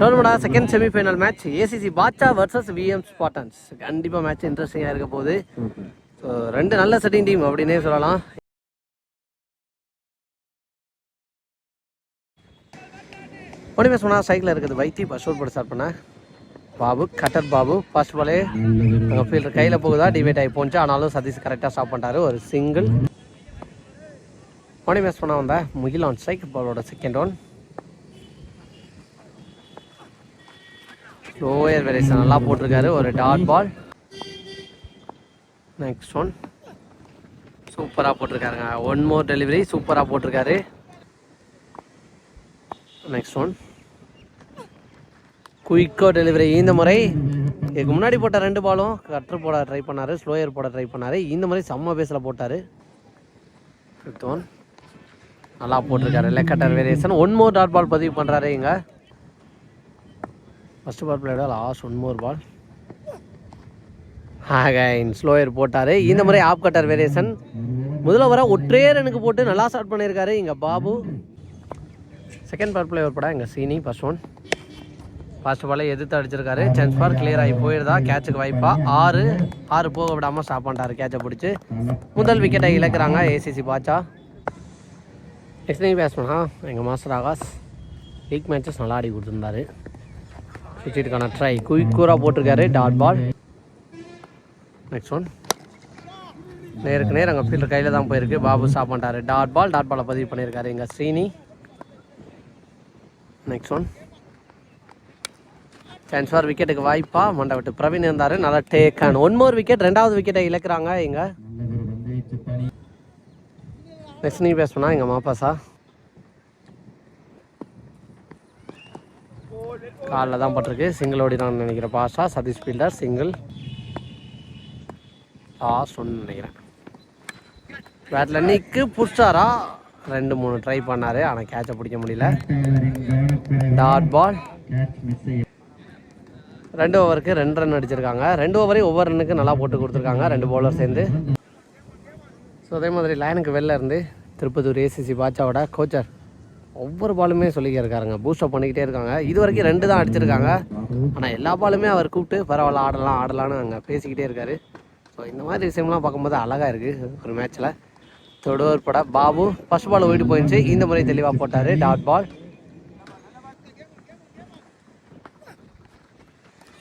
டோர்னமெண்டா second semifinal match ACC Batcha versus VM Spartans கண்டிப்பாக match இன்ட்ரெஸ்டிங்காக இருக்க போகுது. ஸோ ரெண்டு நல்ல செட்டிங் டீம் அப்படின்னே சொல்லலாம். ஒன்றுமே சொன்னால் சைக்கிள் இருக்குது வைத்தி பஷூர் போட்டு ஸ்டார்ட் பண்ணேன் பாபு கட்டர் பாபு ஃபர்ஸ்ட் பாலே அங்கே ஃபீல்டர் கையில் போகுதா? டிவைட் ஆகி போச்சு. ஆனாலும் சதீஷ் கரெக்டாக ஸ்டாப் பண்ணிட்டாரு. ஒரு சிங்கிள் ஒன்றுமே சொன்னால் வந்த முகில் ஆன் ஸ்ட்ரைக் பாலோட செகண்ட் ஒன் லோயர் வெரேஷன் நல்லா போட்டிருக்காரு. ஒரு டாட் பால் நெக்ஸ்ட் ஒன் சூப்பராக போட்டிருக்காருங்க. ஒன் மோர் டெலிவரி சூப்பராக போட்டிருக்காரு. நெக்ஸ்ட் ஒன் குயிக்கோ டெலிவரி இந்த முறை இதுக்கு முன்னாடி போட்ட ரெண்டு பாலும் கட்டர் போட ட்ரை பண்ணாரு. ஸ்லோயர் போட ட்ரை பண்ணாரு. இந்த முறை செம்ம பேஸில் போட்டார். ஃபிஃப்த் ஒன் நல்லா போட்டிருக்காரு. Leg cutter variation one more dot ball பதிவு பண்ணுறாரு இங்கே. First ball பிளேடா last one more ball again slower போட்டார். இந்த முறை ஆப் கட்டர் வேரியேஷன் முதல்ல வர ஒற்றே ரனுக்கு போட்டு நல்லா ஸ்டார்ட் பண்ணியிருக்காரு இங்கே பாபு. செகண்ட் பால் பிளேயர் ஒரு படம் சீனி ஃபர்ஸ்ட் ஒன் ஃபர்ஸ்ட் பாலை எதிர்த்து அடிச்சிருக்காரு. சான்ஸ் பார் கிளியர் ஆகி போயிருந்தா கேட்சுக்கு வாய்ப்பா. ஆறு. ஆறு போக விடாமல் ஸ்டாப் பண்ணிட்டாரு. கேட்சை பிடிச்சி. முதல் விக்கெட்டை இழக்கிறாங்க. ஏசிசி பாச்சா நெக்ஸ்ட் நீங்கள் எங்கள் மாஸ்டர் ஆகாஷ். லீக் மேட்சஸ் நல்லா ஆடி கொடுத்துருந்தாரு. விக்கெட்டுக்கான ட்ரை குயிக்கூராக போட்டிருக்காரு டாட் பால் நெக்ஸ்ட் ஒன் நேருக்கு நேர் அங்கே ஃபீல்டர் கையில் தான் போயிருக்கு. பாபு ஸ்டாப் பண்ணிட்டாரு. டாட் பால் டாட் பாலை பதிவு பண்ணியிருக்காரு இங்கே Srini. Next one chance for விக்கெட்டுக்கு வாய்ப்பா. மண்டை விட்டு பிரவீன் இருந்தார். நல்லா take and one more wicket ரெண்டாவது விக்கெட்டை இழக்கிறாங்க இங்கே. நெக்ஸ்ட் நீ பேசணும்னா எங்கள் மாப்பாசா காலில் தான் பட்டிருக்கு. சிங்கிள் ஓடினான்னு நினைக்கிறேன் Basha. Sathish fielder single last ஒன்று நினைக்கிறேன். பேட்டில் நிற்கு புஷ்டாரா ரெண்டு மூணு ட்ரை பண்ணார். ஆனால் கேட்சை பிடிக்க முடியல. டாட் பால் ரெண்டு ஓவருக்கு ரெண்டு ரன் அடிச்சிருக்காங்க. ரெண்டு ஓவரையும் ஒவ்வொரு ரன்னுக்கு நல்லா போட்டு கொடுத்துருக்காங்க. ரெண்டு பவுலர் சேர்ந்து. ஸோ அதே மாதிரி லைனுக்கு வெளில இருந்து திருப்பத்தூர் ஏசிசி பாட்சாவோட கோச்சர் ஒவ்வொரு பாலுமே சொல்லிக்க இருக்காருங்க. பூஸ்டப் பண்ணிக்கிட்டே இருக்காங்க. இது வரைக்கும் ரெண்டு தான் அடிச்சிருக்காங்க. ஆனால் எல்லா பாலுமே அவர் கூப்பிட்டு பரவாயில்ல ஆடலாம் ஆடலாம்னு அங்கே பேசிக்கிட்டே இருக்காரு. ஸோ இந்த மாதிரி விஷயம்லாம் பார்க்கும்போது அழகாக இருக்குது ஒரு மேட்ச்சில் தொடுவர் பட. பாபு ஃபர்ஸ்ட் பால் ஓடி போயிடுச்சு. இந்த முறை தெளிவாக போட்டார். டாட் பால்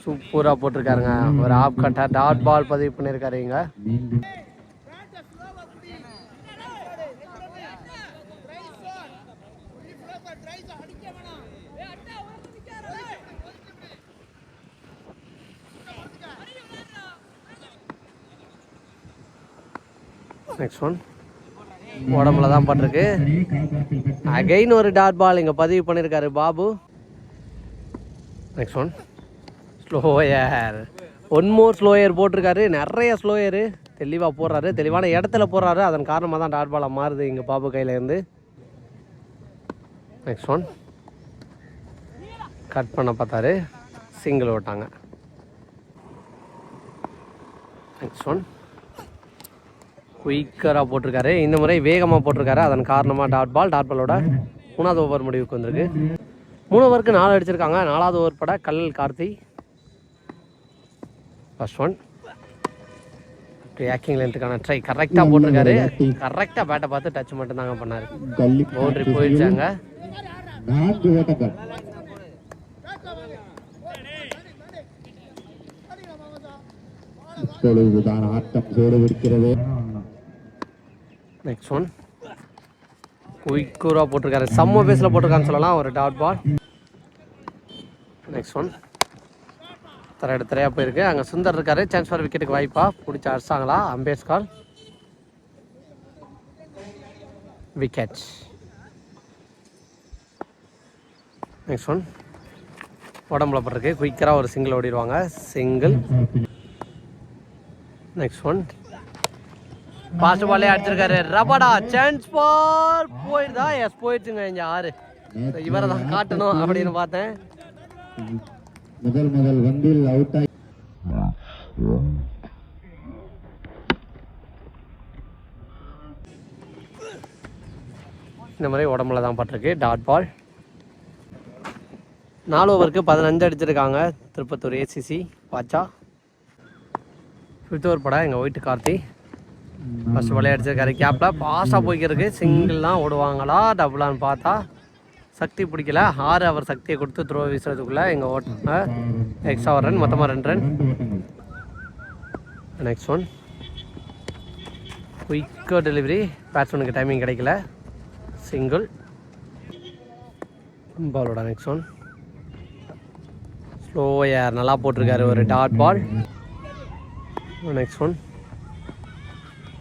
சூப்பராக போட்டிருக்காருங்க. ஒரு ஆப் கட்டாக டாட் பால் பதிவு பண்ணியிருக்காரு நெக்ஸ்ட் ஒன் உடம்புல தான் பட்டிருக்கு. அகைன் ஒரு டாட் பால் இங்கே பதிவு பண்ணியிருக்காரு Babu. Next one slower one more slower போட்டிருக்காரு. நிறைய ஸ்லோயரு தெளிவாக போடுறாரு. தெளிவான இடத்துல போடுறாரு. அதன் காரணமாக தான் டாட் பாலாக மாறுது இங்கே பாபு கையிலேருந்து நெக்ஸ்ட் ஒன் கட் பண்ண பார்த்தாரு. சிங்கிள் ஓட்டாங்க. நெக்ஸ்ட் ஒன் குயிக்கராக போட்டிருக்காரு. இந்த முறை வேகமாக போட்டிருக்காரு. அதன் காரணமாக டாட் பால் டாட் பாலோட மூணாவது ஓவர் முடிவுக்கு வந்திருக்கு. மூணு ஓவருக்கு நாலு அடிச்சிருக்காங்க. நாலாவது ஓவர் பட கல்லல் கார்த்தி. ஃபர்ஸ்ட் ஒன் ஆக்கிங் லென்த்துக்கான ட்ரை கரெக்டாக போட்டிருக்காரு. கரெக்டாக பேட்டை பார்த்து டச் மட்டும் தாங்க பண்ணார் பவுண்டரி போயிடுச்சாங்க இப்பொழுதுதான் ஆட்டம் சூடுபிடிக்கிறது நெக்ஸ்ட் ஒன் குயிக்கூராக போட்டிருக்காரு. செம்ம பேஸில் போட்டிருக்கான்னு சொல்லலாம். ஒரு டாட் பால் நெக்ஸ்ட் ஒன் திரையிட தரையாக போயிருக்கு. அங்கே சுந்தர் இருக்காரு. சான்ஸ் ஃபார் விக்கெட்டுக்கு வாய்ப்பா. பிடிச்சி அடிச்சாங்களா umpire's call wicket next one உடம்புல போட்டிருக்கு. குயிக்கராக ஒரு சிங்கிள் ஓடிடுவாங்க. சிங்கிள் நெக்ஸ்ட் ஒன் பாஸ்ட் பாலே அடிச்சிருக்காரு. ரபடா சான்ஸ் பால் போயிடுதா எஸ் போயிடுச்சுங்க இங்க ஆறு. இவரை தான் காட்டணும் அப்படின்னு பார்த்தேன். முதல் முதல் வண்டில் அவுட் ஆகி இந்த மாதிரி உடம்புல தான் பட்டிருக்கு. டாட் பால் நாலு ஓவருக்கு பதினஞ்சு அடிச்சிருக்காங்க. Tirupattur ACC Batcha fifth over படம் எங்கள் ஒயிட் கார்த்தி. ஃபஸ்ட் பாலே அடிச்சிருக்காரு கேப்பில் ஃபாஸ்ட்டாக போய்க்கிருக்கு. சிங்கிள்லாம் ஓடுவாங்களா? டபுளான்னு பார்த்தா சக்தி பிடிக்கல. ஆறு அவர் சக்தியை கொடுத்து த்ரோ வீசுறதுக்குள்ளே எங்கள் ஓட்ட எக்ஸ்ட்ரா ஒரு ரன் மொத்தமாக ரெண்டு run next one quicker delivery பேட்ஸ்மேனுக்கு timing கிடைக்கல. சிங்கிள் பாலோட நெக்ஸ்ட் ஒன் ஸ்லோ ஏர் நல்லா போட்டிருக்காரு ஒரு dot ball next one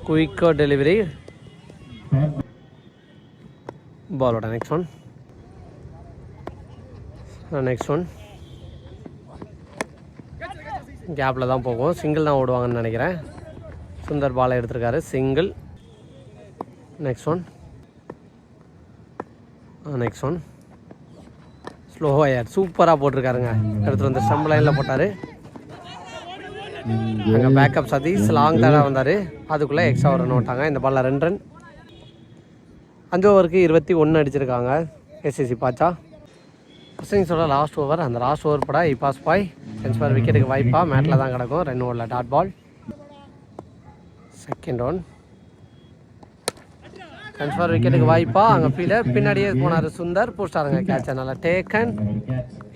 quicker delivery பாலோட நெக்ஸ்ட் ஒன் நெக்ஸ்ட் ஒன் கேப்பில் தான் போகும். சிங்கிள் தான் ஓடுவாங்கன்னு நினைக்கிறேன். சுந்தர் பாலை எடுத்திருக்காரு. Single next one next one ஸ்லோவாக யார் சூப்பராக போட்டிருக்காருங்க. எடுத்துகிட்டு வந்து ஸ்டம்ப் லைனில் போட்டார். அங்கே பேக்கப் சதீஷ் லாங் தானாக வந்தார். அதுக்குள்ளே எக்ஸ்ட்ரா ஒரு நோட்டாங்க இந்த பாலில் ரெண்டு ரன் அஞ்சு ஓவருக்கு இருபத்தி ஒன்று அடிச்சிருக்காங்க. SSC Batcha. First last over அந்த லாஸ்ட் ஓவர் பட இப்பாஸ் பாய் சென்ஸ்பார் விக்கெட்டுக்கு வாய்ப்பா. மேட்டில் தான் கிடக்கும். ரெண்டு ஓவரில் dot ball second one chance for விக்கெட்டுக்கு வாய்ப்பா. அங்கே ஃபீல்டர் பின்னாடியே போனார் சுந்தர். பூஸ்டாருங்க கேட்ச் நல்லா டேக்கன்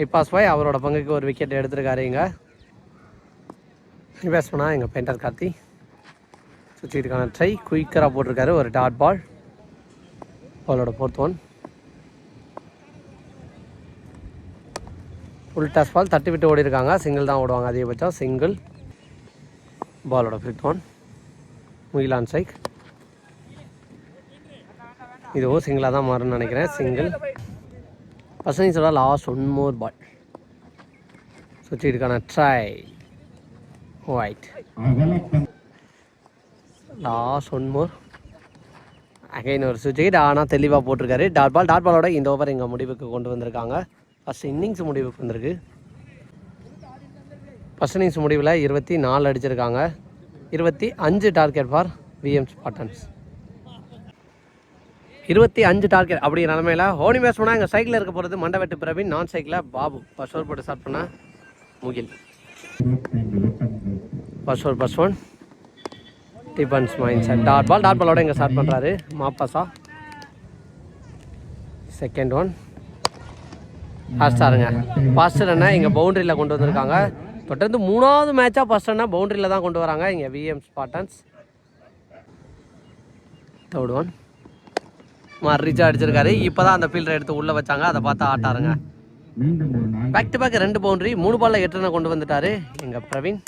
இப்பாஸ் பாய் அவரோட பங்குக்கு ஒரு விக்கெட் எடுத்திருக்காரு இங்கே. பேட்ஸ்மனா எங்கள் பெயிண்டர் கார்த்தி. சுற்றிட்டுக்கான ட்ரை குயிக்கராக போட்டிருக்காரு ஒரு டாட் பால் பாலோட fourth one full toss ball தட்டி விட்டு ஓடி இருக்காங்க சிங்கிள் தான் ஓடுவாங்க அதிகபட்சம். சிங்கிள் பாலோட ஃபிஃப்த் ஒன் முயிலான் சைக் இதுவும் சிங்கிளாக தான் மாறும்னு நினைக்கிறேன். சிங்கிள் பசங்க லாஸ்ட் ஒன் மோர் பால் சுற்றிட்டுக்கான ட்ரை ஒயிட் அகலப்பந்து லாஸ்ட் ஒன் மோர் அகைன் ஒரு சுவிட்ச் ஆனால் தெளிவாக போட்டிருக்காரு. டாட் பால் டாட் பாலோட இந்த ஓவர் எங்கள் முடிவுக்கு கொண்டு வந்திருக்காங்க. ஃபஸ்ட் இன்னிங்ஸ் முடிவுக்கு வந்திருக்கு. ஃபஸ்ட் இன்னிங்ஸ் முடிவில் இருபத்தி நாலு அடிச்சிருக்காங்க. இருபத்தி அஞ்சு டார்கெட் ஃபார் விஎம் ஸ்பாட்டன்ஸ் இருபத்தி அஞ்சு டார்கெட் அப்படிங்கிற நிலமையில ஹோனி மேட்ச் பண்ணால் எங்கள் சைக்கிளில் இருக்க போகிறது மண்டவெட்டு பிரவீன் நான் சைக்கிளில் பாபு. ஃபஸ்ட் ஓவர் போட்டு ஸ்டார்ட் பண்ணால் முகில். இருபத்தைந்து ஓட்டங்கள் one defence mind set. Dot ball dot பாலோட இங்கே ஸ்டார்ட் பண்ணுறாரு மாப்பாசா. செகண்ட் ஒன் ஃபஸ்ட்டாருங்க ஃபர்ஸ்ட் ரன்னை இங்கே பவுண்டரியில் கொண்டு வந்திருக்காங்க. தொடர்ந்து மூணாவது மேட்சாக ஃபர்ஸ்ட் ரன்னை பவுண்டரியில் தான் கொண்டு வராங்க. இங்கே விஎம் ஸ்பாட்டன்ஸ் தேர்ட் ஒன் மறிச்சா அடிச்சிருக்காரு. இப்போ தான் அந்த ஃபீல்டரை எடுத்து உள்ளே வச்சாங்க. அதை பார்த்து ஆட்டாருங்க. பேக் டு பேக் ரெண்டு பவுண்டரி மூணு பால்ல எட்டு ரனை கொண்டு வந்துட்டாரு எங்க பிரவீன்.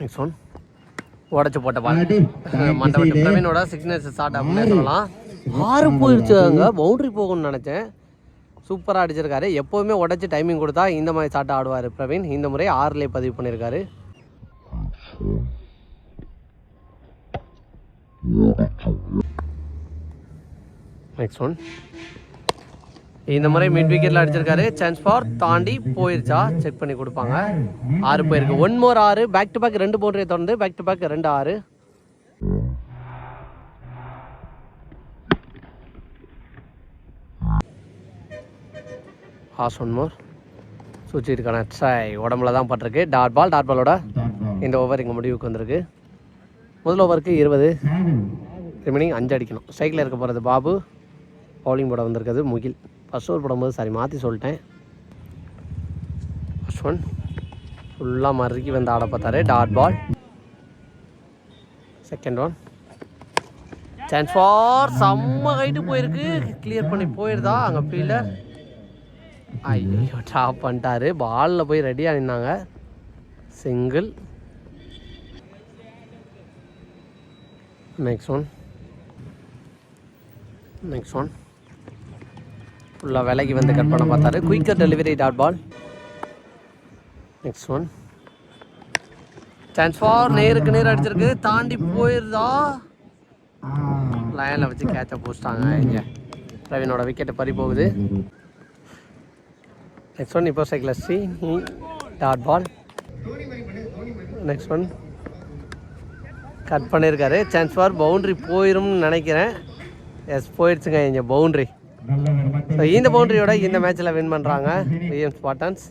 நெக்ஸ்ட் ஒன் உடச்சு போட்ட பால் அடி மண்டபத்து பிரவீனோட சிக்னஸ் ஸ்டார்ட் அப்படின்னு சொல்லலாம். ஆறு போயிடுச்சுங்க பவுண்டரி போகும்னு நினச்சேன். சூப்பராக அடிச்சிருக்காரு. எப்போவுமே உடச்சி டைமிங் கொடுத்தா இந்த மாதிரி ஸ்டார்ட் ஆடுவார் பிரவீன். இந்த முறை ஆறுலேயே பதிவு பண்ணியிருக்காரு நெக்ஸ்ட் ஒன் இந்த முறை மிட் விக்கெட்ல அடிச்சிருக்காரு. சான்ஸ் ஃபார் தாண்டி போயிருச்சா? செக் பண்ணி கொடுப்பாங்க. ஆறு போயிருக்கு. ஒன் மோர் ஆறு. பேக் டு பேக் ரெண்டு பவுண்டரியை தொடர்ந்து பேக் டு பேக் ரெண்டு ஆறு. ஹாஸ் ஒன் மோர் சுச்சிருக்கான சாய் உடம்புல தான் பட்டிருக்கு. டாட் பால் டாட் பாலோட இந்த ஓவர் எங்கள் முடிவுக்கு வந்திருக்கு. முதல் ஓவருக்கு இருபது. ரிமைனிங் அஞ்சு அடிக்கணும். ஸ்ட்ரைக்கில் இருக்க போகிறது பாபு. பவுலிங் போட வந்திருக்கிறது முகில். ஃபஸ்ட் ஓவர் போடும்போது சாரி மாற்றி சொல்லிட்டேன். ஃபஸ்ட் ஒன் ஃபுல்லாக மறுக்கி வந்து ஆட பார்த்தாரு. Dot ball second one chance for செம்ம ஹைட்டு போயிருக்கு. கிளியர் பண்ணி போயிருதா? அங்கே ஃபீல்டர் ஐயோ டாப் பண்ணிட்டாரு. பாலில் போய் ரெடியாக நின்னாங்க. Single next one next one ஃபுல்லாக விலைக்கு வந்து கட் பண்ண பார்த்தாரு. Quicker delivery dot ball next one chance for நேருக்கு நேர் அடிச்சிருக்கு. தாண்டி போயிருதா? லைனில் வச்சு கேட்சை போச்சிட்டாங்க இங்கே பிரவீனோட விக்கெட்டு பறி போகுது. நெக்ஸ்ட் ஒன் இப்போ cycle C dot ball next one cut பண்ணியிருக்காரு சான்ஸ் ஃபார் பவுண்ட்ரி போயிரும்னு நினைக்கிறேன். எஸ் போயிடுச்சுங்க இங்கே பவுண்ட்ரி இந்த பவுண்டரியோட இந்த மேட்ச்சில் வின் பண்ணுறாங்க விஎம் ஸ்பாட்டன்ஸ்.